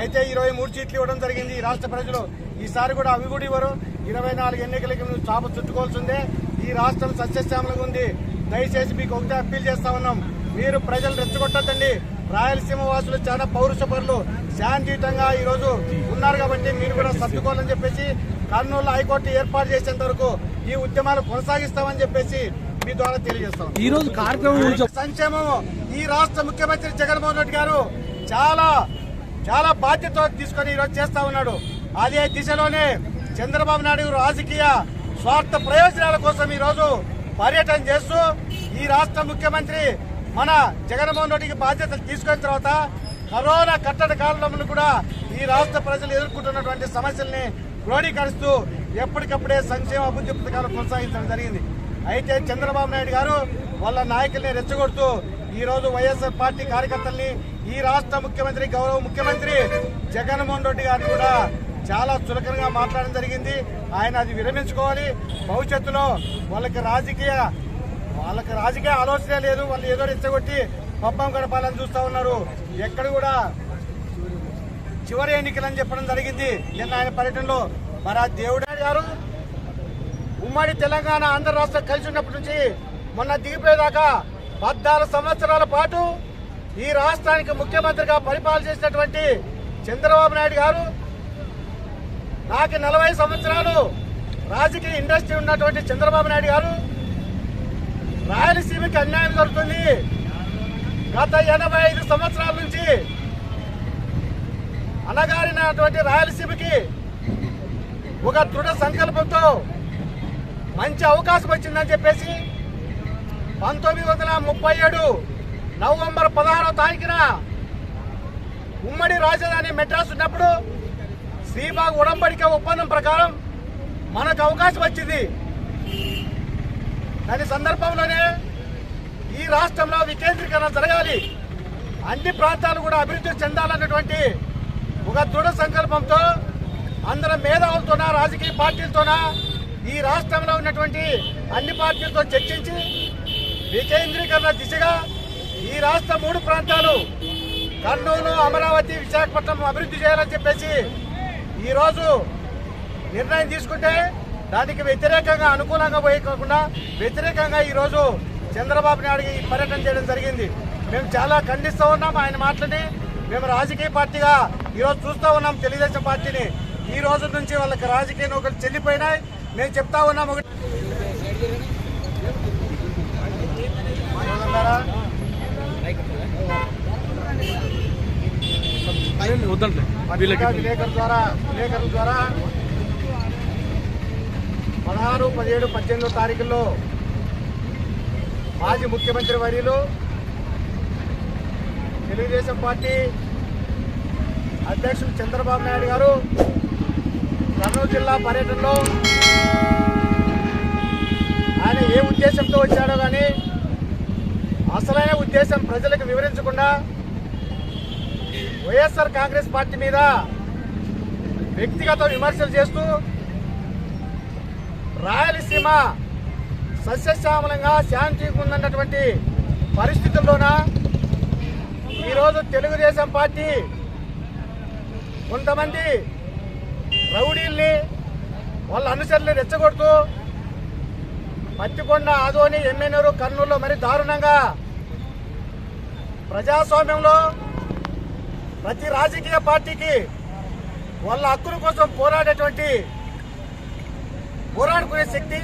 అయితే ఇరవై మూడు సీట్లు ఇవ్వడం జరిగింది ఈ రాష్ట్ర ప్రజలు. ఈసారి కూడా అవి కూడా ఇవ్వరు. ఇరవై నాలుగు ఎన్నికలకి నువ్వు చాప చుట్టుకోవాల్సిందే. ఈ రాష్ట్రం సస్యశ్యామలంగా ఉంది. దయచేసి మీకు ఒకటే అప్పీల్ చేస్తా ఉన్నాం. మీరు ప్రజలు రెచ్చగొట్టద్దండి. రాయలసీమ వాసులు చాలా పౌరుష పరులు శాంతియుతంగా ఈ రోజు ఉన్నారు కాబట్టి మీరు కూడా సర్దుకోవాలని చెప్పేసి కర్నూలు హైకోర్టు ఏర్పాటు చేసేంత వరకు ఈ ఉద్యమాలు కొనసాగిస్తామని చెప్పేసి మీ ద్వారా తెలియజేస్తాం. ఈ రోజు కార్యక్రమం సంక్షేమం ఈ రాష్ట్ర ముఖ్యమంత్రి జగన్మోహన్ రెడ్డి గారు చాలా చాలా బాధ్యత తీసుకొని ఈరోజు చేస్తా ఉన్నాడు. అదే దిశలోనే చంద్రబాబు నాయుడు రాజకీయ స్వార్థ ప్రయోజనాల కోసం ఈ రోజు పర్యటన చేస్తూ ఈ రాష్ట్ర ముఖ్యమంత్రి మన జగన్మోహన్ రెడ్డికి బాధ్యతలు తీసుకున్న తర్వాత కరోనా కట్టడి కాలంలో కూడా ఈ రాష్ట్ర ప్రజలు ఎదుర్కొంటున్నటువంటి సమస్యల్ని క్రోడీకరిస్తూ ఎప్పటికప్పుడే సంక్షేమ అభివృద్ధి పథకాలు కొనసాగించడం జరిగింది. అయితే చంద్రబాబు నాయుడు గారు వాళ్ళ నాయకుల్ని రెచ్చగొడుతూ ఈ రోజు వైఎస్ఆర్ పార్టీ కార్యకర్తల్ని ఈ రాష్ట్ర ముఖ్యమంత్రి గౌరవ ముఖ్యమంత్రి జగన్మోహన్ రెడ్డి గారు కూడా చాలా చులకనగా మాట్లాడడం జరిగింది. ఆయన అది విరమించుకోవాలి. భవిష్యత్తులో వాళ్ళకి రాజకీయ వాళ్ళకి రాజకీయ ఆలోచనే లేదు. వాళ్ళు ఏదో రెచ్చగొట్టి పబ్బం గడపాలని చూస్తా ఉన్నారు. ఎక్కడ కూడా చివరి ఎన్నికలని చెప్పడం జరిగింది. నిన్న ఆయన పర్యటనలో. మరి ఆ దేవుడు గారు ఉమ్మడి తెలంగాణ ఆంధ్ర రాష్ట్రం కలిసి ఉన్నప్పటి నుంచి మొన్న దిగిపోయేదాకా పద్నాలుగు సంవత్సరాల పాటు ఈ రాష్ట్రానికి ముఖ్యమంత్రిగా పరిపాలన చేసినటువంటి చంద్రబాబు నాయుడు గారు నాకు నలభై సంవత్సరాలు రాజకీయ ఇండస్ట్రీ ఉన్నటువంటి చంద్రబాబు నాయుడు గారు రాయలసీమకి అన్యాయం జరుగుతుంది. గత ఎనభై ఐదు సంవత్సరాల నుంచి అనగారినటువంటి రాయలసీమకి ఒక దృఢ సంకల్పంతో మంచి అవకాశం వచ్చిందని చెప్పేసి పంతొమ్మిది వందల ముప్పై ఏడు నవంబర్ పదహారవ తారీఖున ఉమ్మడి రాజధాని మెడ్రాస్ ఉన్నప్పుడు శ్రీబాగ్ ఉడంబడిక ఒప్పందం ప్రకారం మనకు అవకాశం వచ్చింది. దాని సందర్భంలోనే ఈ రాష్ట్రంలో వికేంద్రీకరణ జరగాలి. అన్ని ప్రాంతాలు కూడా అభివృద్ధి చెందాలన్నటువంటి ఒక దృఢ సంకల్పంతో అందరం మేధావులతోన రాజకీయ పార్టీలతోన ఈ రాష్ట్రంలో ఉన్నటువంటి అన్ని పార్టీలతో చర్చించి వికేంద్రీకరణ దిశగా ఈ రాష్ట్ర మూడు ప్రాంతాలు కర్నూలు అమరావతి విశాఖపట్నం అభివృద్ధి చేయాలని చెప్పేసి ఈరోజు నిర్ణయం తీసుకుంటే దానికి వ్యతిరేకంగా అనుకూలంగా పోయి కాకుండా వ్యతిరేకంగా ఈరోజు చంద్రబాబు నాయుడు ఈ పర్యటన చేయడం జరిగింది. మేము చాలా ఖండిస్తూ ఉన్నాం ఆయన మాటలని. మేము రాజకీయ పార్టీగా ఈరోజు చూస్తూ ఉన్నాం తెలుగుదేశం పార్టీని. ఈ రోజు నుంచి వాళ్ళకి రాజకీయ నౌకలు చెల్లిపోయినాయి. మేము చెప్తా ఉన్నాం ఒకటి సోదరులారా, వద్దంటే పత్రికా విలేకరుల ద్వారా విలేకరుల ద్వారా పదహారు పదిహేడు పద్దెనిమిదో తారీఖుల్లో మాజీ ముఖ్యమంత్రి వర్యులు తెలుగుదేశం పార్టీ అధ్యక్షులు చంద్రబాబు నాయుడు గారు కర్నూలు జిల్లా పర్యటనలో ఆయన ఏ ఉద్దేశంతో వచ్చాడో కానీ అసలైన ఉద్దేశం ప్రజలకు వివరించకుండా వైఎస్ఆర్ కాంగ్రెస్ పార్టీ మీద వ్యక్తిగత విమర్శలు చేస్తూ రాయలసీమ సస్యశ్యామలంగా శాంతిగా ఉందన్నటువంటి పరిస్థితుల్లోన ఈరోజు తెలుగుదేశం పార్టీ కొంతమంది రౌడీల్ని వాళ్ళ అనుచరులు రెచ్చగొడుతూ పత్తికొండ ఆదోని ఎమ్మెనూరు కర్నూలులో మరి దారుణంగా ప్రజాస్వామ్యంలో ప్రతి రాజకీయ పార్టీకి వాళ్ళ హక్కుల కోసం పోరాడేటువంటి పోరాడుకునే శక్తి